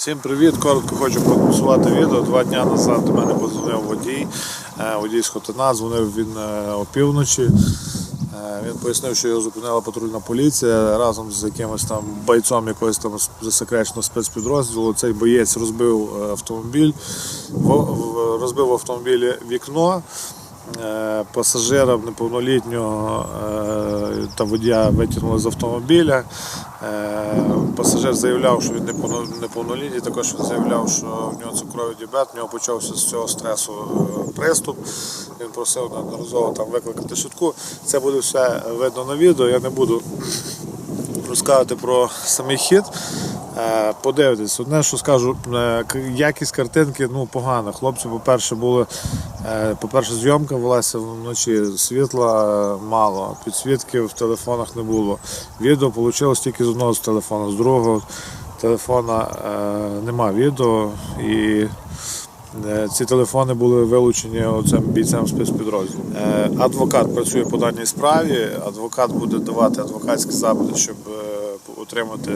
Всім привіт! Коротко хочу проанонсувати відео. Два дні назад до мене подзвонив водій, е, водій з Хотина, дзвонив він е, опівночі. Е, Він пояснив, що його зупинила патрульна поліція разом з якимось там бойцом якогось там засекреченого спецпідрозділу. Цей боєць розбив автомобіль, розбив в автомобілі вікно. Е, Пасажира неповнолітнього е, та водія витягнули з автомобіля. Е, Пасажир заявляв, що він неповнолітній, також він заявляв, що в нього цукровий діабет, в нього почався з цього стресу приступ. Він просив неодноразово там викликати швидку. Це буде все видно на відео. Я не буду розказувати про самий хід. Е, Подивитись, одне, що скажу, е, якість картинки ну, погана. Хлопці, по-перше, були, е, по-перше, зйомка велася вночі, світла мало, підсвітки в телефонах не було. Відео вийшло тільки з одного з телефону, з другого телефона нема відео. І Ці телефони були вилучені оцим бійцем спецпідрозділу. Адвокат працює по даній справі. Адвокат буде давати адвокатські запити, щоб отримати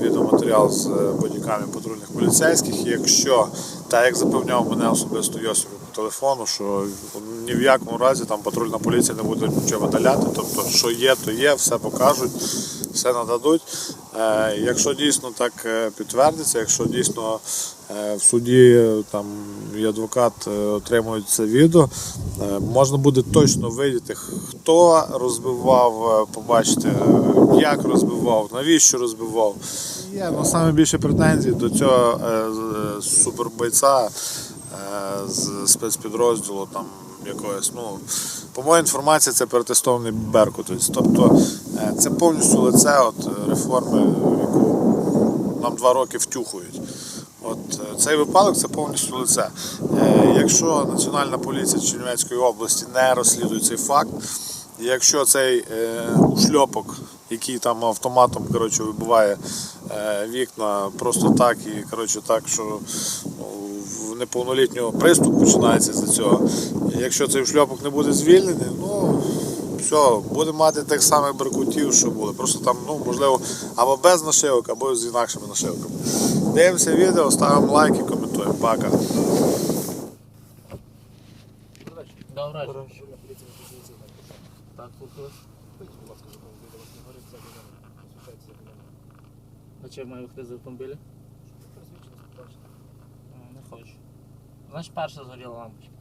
відеоматеріал з бодіками патрульних поліцейських. Якщо, так як запевняв мене особисто Йосип по телефону, що ні в якому разі там патрульна поліція не буде нічого видаляти. Тобто, що є, то є, все покажуть, все нададуть. Е, Якщо дійсно так е, підтвердиться, якщо дійсно е, в суді е, там і адвокат е, отримують це відео, е, можна буде точно видіти, хто розбивав, е, побачити, е, як розбивав, навіщо розбивав. Є ну, саме більше претензій до цього е, супербойця е, з спецпідрозділу там якогось. Ну, по моїй інформації, це перетестований беркутець. Тобто е, це повністю лице от, е, реформи, яку нам два роки втюхують. От е, цей випадок це повністю лице. Е, Якщо Національна поліція Чернівецької області не розслідує цей факт, якщо цей е, ушльопок, який там автоматом коротше, вибиває вікна просто так і коротше, так, що ну, в неповнолітнього приступ починається з цього. Якщо цей шльопок не буде звільнений, ну все, будемо мати тих самих беркутів, що були. Просто там, ну, можливо, або без нашивок, або з інакшими нашивками. Дивимося відео, ставимо лайки, коментуємо. Пока. А чи я маю вийти з автомобіля? Не хочу. Значить, перша згоріла лампочка.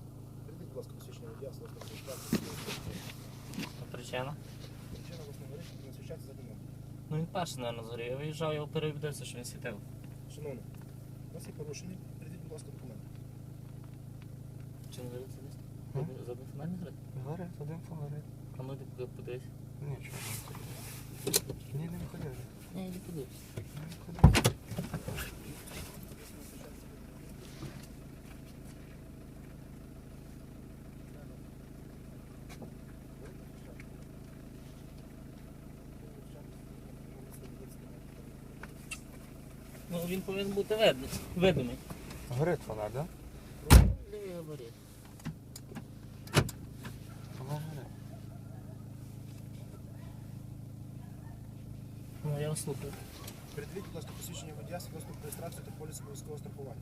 А причина? Ну він перший, мабуть, згорів. Я виїжджав, я перевідався, що він світив. Шановний, у нас є порушення. Прийдіть, будь ласка, документи. Чи не дивиться це місце? М? За один фонарь не згорів? Горить, один фонарик. А ну йди поди- подивись. Нічого. Ні, не виходи. Ні, йди подивись. Не виходи. Ну він повинен бути. Видимий. Горить фонар, да? Лівий габарит. Фонар горить. Ну я вас слухаю. Придивіть, будь ласка, посвідчення водія, свідоцтво про реєстрацію та поліс обов'язкового страхування.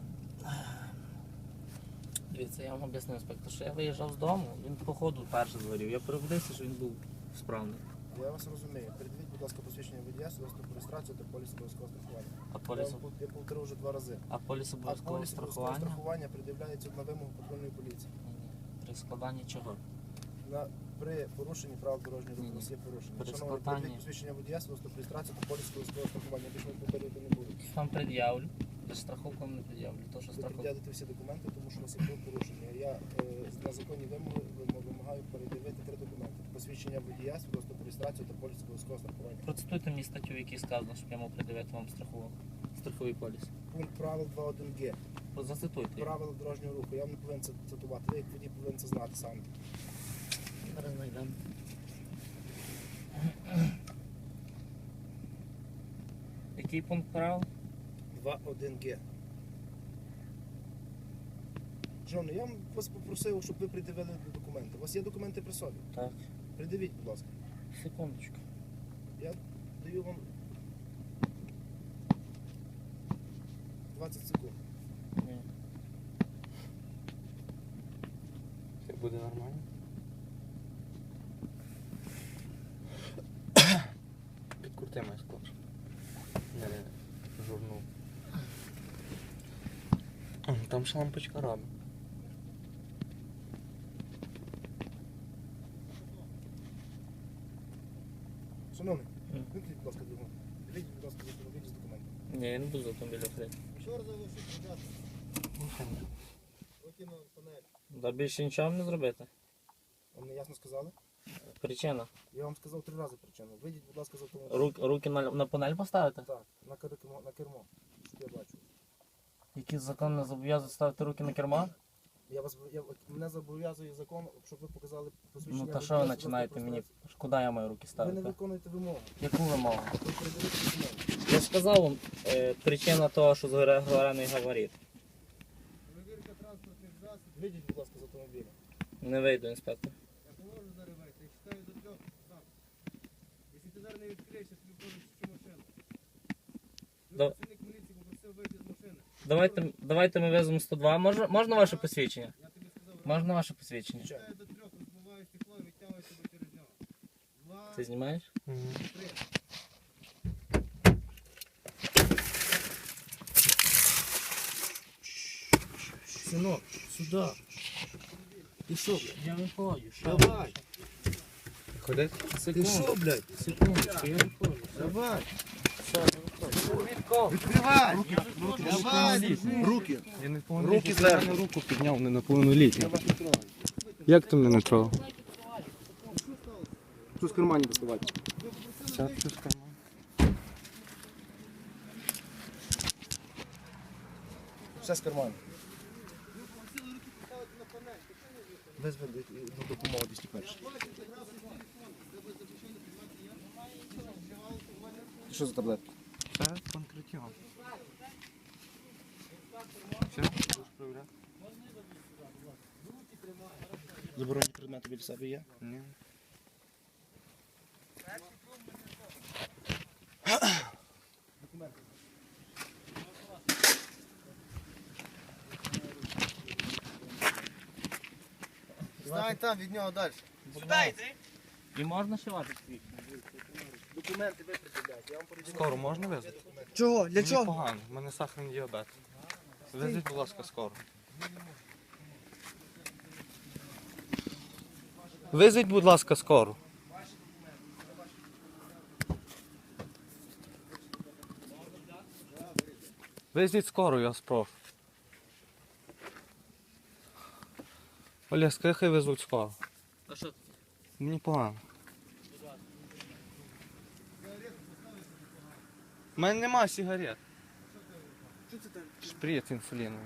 Дивіться, я вам об'ясню інспектор, що я виїжджав з дому, він по ходу перший згорів. Я переведився, що він був справний. Я вас розумію. Придивіть, будь ласка, посвідчення водія, свідоцтво про реєстрацію та поліс обов'язкового страхування. А Я, поліс, вам пов- я повторив вже два рази. а поліс А обов'язкового поліс обов'язкового страхування страхування придивляється на вимогу патрульної поліції. При складанні чого? На, при порушенні правил дорожнього руху у нас є порушення. При Шановний, складанні. придивіть посвідчення водія, свідоцтво про реєстрацію та поліс обов'язкового страхування. Більше ми повторювати не буду. Вам пред'явлю, без страховку вам не пред'явлю. То, що Ви страховка. пред'явите всі документи, тому що у вас є порушення. Я е, на законні вимоги вим- вимагаю передивити три документи. Посвідчення водія, свідоцтво про реєстрацію та поліс обов'язкового страхування. Процитуйте мені статтю, в якій сказано, щоб я мав придивити вам страхову. Страховий поліс. Пункт правил 2.1г. От Зацитуйте. Правила дорожнього руху. Я вам не повинен це цитувати. Ви як водій повинен це знати сам. Зараз знайдемо. Який пункт прав? 2.1г. Шановний, я вас попросив, щоб ви придивили документи. У вас є документи при собі? Так. Придивіть, будь ласка. Секундочку. Я даю вам 20 секунд. Ні. Це буде нормально? Підкрути май скотч. Я не журнув. Там ж лампочка робить. Вимкніть, будь ласка, двигун. Вийдіть, будь ласка, з автомобіля з документами. Ні, я не буду з автомобіля ходити. Що залишить, ребята? Викинув панель. Да більше нічого не зробити. Вам не ясно сказали? Причина. Я вам сказав три рази причину. Вийдіть, будь ласка, з автомобіля. Рук, руки на, на панель поставити? Так, на кермо, на кермо. Щоб я бачу. Який закон не зобов'язує ставити руки на кермо? Я вас, я, мене зобов'язує закон, щоб ви показали посвідчення. Ну та що ви починаєте мені? Куди я маю руки реєстрацію. Ви не виконуєте вимогу. Яку вимогу? Ви передивите документи. Я ж сказав вам, е, причина того, що згорений габарит. Перевірка транспортних засобів. Вийдіть, будь ласка, з автомобіля. Не вийду, інспектор. Я поможу зараз вийти, я читаю до трьох сам. Якщо ти зараз не відкриєш, я тобі покажу цю машину. Да. Працівник міліції попросив вийти з машини. Давайте, давайте ми веземо 102. Можна, можна ваше посвідчення? Я тобі сказав, Можна ваше посвідчення? читаю до трьох, розбиваю стекло і відтягую тебе через нього. Два, Ти знімаєш? три. Синок, сюди. Ти що, блядь? Я виходжу. Давай. Ходить? Ти що, блядь? Секундочку, я виходжу. Давай. Відкривай. Давай. Руки. Я Руки зверху. руку підняв, не неповнолітній. Як ти мене не трогав? Що з кармані доставати? Це все з карману. Все з карману. Визве до допомоги 201. Що за таблетки? Це перевіряти? Заборонені предмети біля себе є? Ні. Стань там від нього далі. І можна ще ваше посвідчення? Документи ви приділяєте. Я вам передаю. Скоро можна везти? Чого? Для Мені погано, в мене сахарний діабет. Везіть, будь ласка, скоро. Везіть, будь ласка, скоро. Везіть скоро, я вас прошу. Олег, хай везуть скоро. А що? Мені погано. У мене нема сигарет. Що це там? Шприц інсуліновий.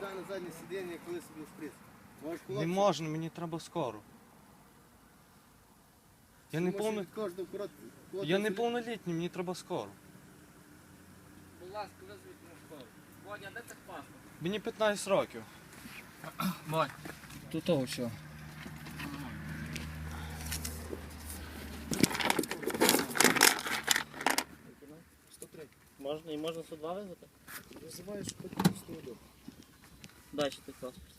На заднє сидіння, коли собі шприц. Можеш Не кулак. можна, мені треба скоро. Я не повно... від кожного корот- Я не повнолітній, мені треба скоро. Будь ласка, визвіть на школу. Водя, де це паспорт? Мені 15 років. Водь. Тут того що? Можна і можна 102 визвати? Визиваєш потім 101. Дальше ти паспорт.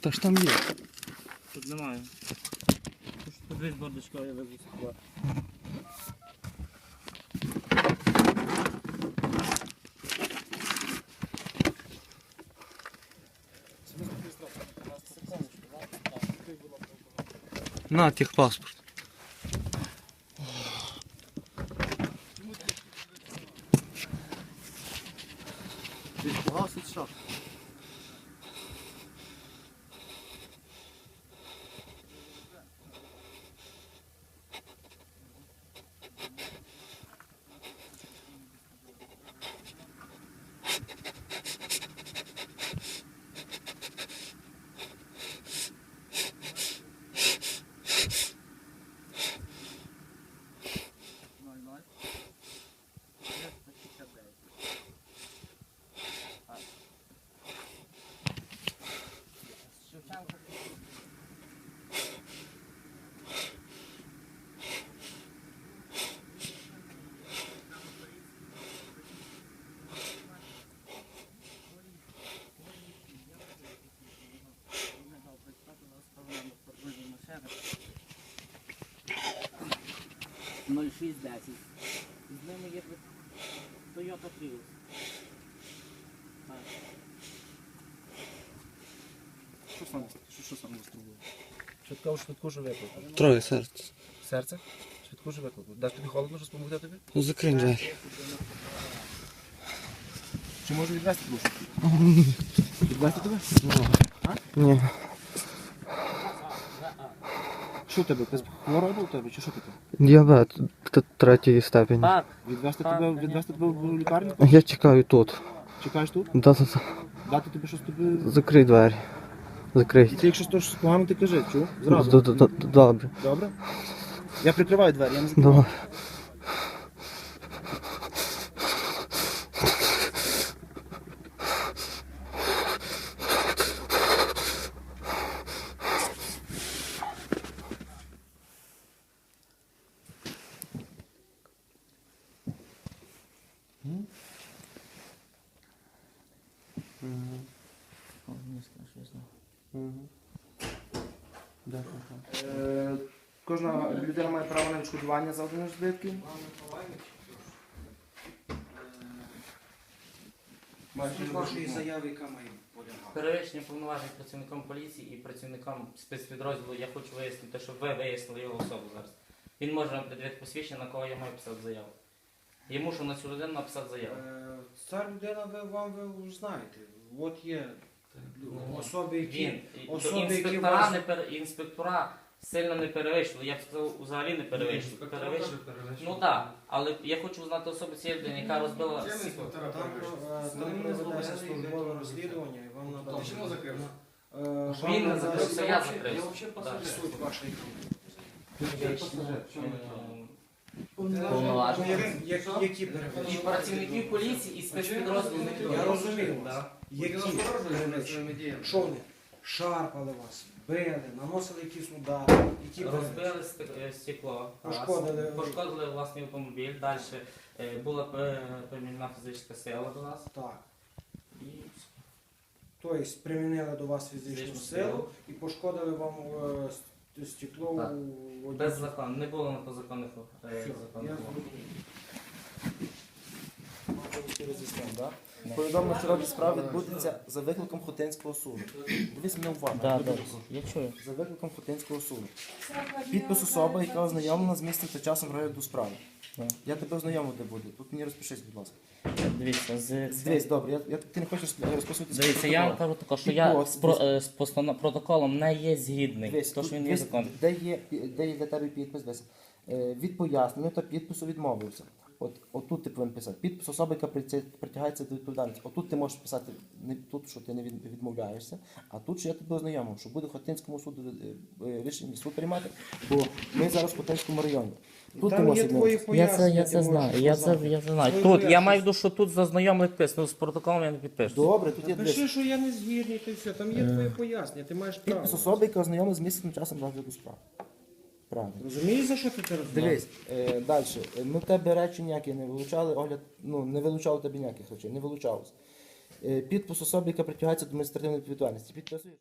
Та ж там є. Тут немає. Тут подивись бардачка, я везу 102. На, техпаспорт. Ти 0610. З ними є Toyota Prius. Що саме? Що, що саме заструбує? Швидко, швидку ж викликав. Троє серце. Серце? Швидку ж викликав. Даш тобі холодно, що допомогти тобі? Ну закрий двері. Чи можу відвести душу? Відвести тебе? Ні. Що тебе? Ти хвороба у тебе? Чи що таке? Діабет т- третьої степені. Так, Відвести тебе, відвести тебе в лікарню? Я чекаю тут. Чекаєш тут? Да-да-да. Дати тобі щось тобі. Закрий двері. Закрий. І ти якщо щось погано, ти кажи, чу? Зразу. Добре. Добре? Я прикриваю двері, я не закриваю. Давай. Кожна людина має право на відшкодування завданих збитків. Вашої заяви, яка має полягати. перевищення повноважень працівником поліції і працівником спецпідрозділу я хочу вияснити, щоб ви вияснили його особу зараз. Він може вам придивити посвідчення, на кого я маю писати заяву. Я мушу на цю людину написати заяву. Е, Ця людина, ви, вам ви ж знаєте, от є особи, які... Він і- особи, які інспектора, вас- не пере- інспектора сильно не перевищили. Я б сказав, взагалі не перевищили. Перевищили. Ну так, але я хочу знати особу цієї людини, яка розбила стекло. Там, е, там не ведеться службове розслідування, і вам надо... Ти чому закрив? Він не закрився, я закрився. Суть вашої Повноваження. Які І працівників поліції, і спецпідрозділу. Я розумію, які? Що вони? Шарпали вас, били, наносили якісь удари, які? Розбили е, стекло. раз. Пошкодили. Пошкодили власний автомобіль. Далі е, була е, примінена фізична сила до нас. Так. І Тобто примінили до вас фізичну Фізичну силу силу. і пошкодили вам е, стекло Так. у водій. беззаконно. Не було на позаконних е, Все, законних. я умов. Повідомлено, що розгляд справи відбудеться за викликом Хотинського суду. Дивись мене уважно. Да, будь да, я чую. За викликом Хотинського суду. Підпис особи, яка ознайомлена з місцем та часом розгляду справи. Так. Я тебе ознайомити буду. Тут мені розпишись, будь ласка. Дивіться, з Дивись, добре, я, я, ти не хочеш розписуватися. Дивіться, я вам кажу таке, що я з, про, е, з постанов- протоколом не є згідний, Дивись, то тут що він є дивись, де є, де є для тебе підпис, десь. Е, від пояснення та підпису відмовився. От, отут ти повинен писати. Підпис особи, яка притягається до відповідальності. Отут ти можеш писати не тут, що ти не відмовляєшся, а тут, що я тебе ознайомив, що буде Хотинському суду е, е, рішення суд приймати, бо ми зараз в Хотинському районі. Тут ти Там можеш є твої відмовитися. Я це, пояснення. я це знаю, я це, я це знаю. Твої Тут, я пояснення. маю в виду, що тут за знайомий підпис, ну з протоколом я не підпишу. Добре, тут є Пиши, що я не згідний, ти все. Там є твої пояснення, ти маєш право. Підпис особи, яка ознайомлена з місцем часом розгляду справи. Правильно. Розумієш, за що ти це розумієш? Дивись, е, далі. Ну тебе речі ніякі не вилучали, огляд, ну не вилучало тебе ніяких речей, не вилучалось. Е, підпис особи, яка притягається до адміністративної відповідальності. Підписуєш?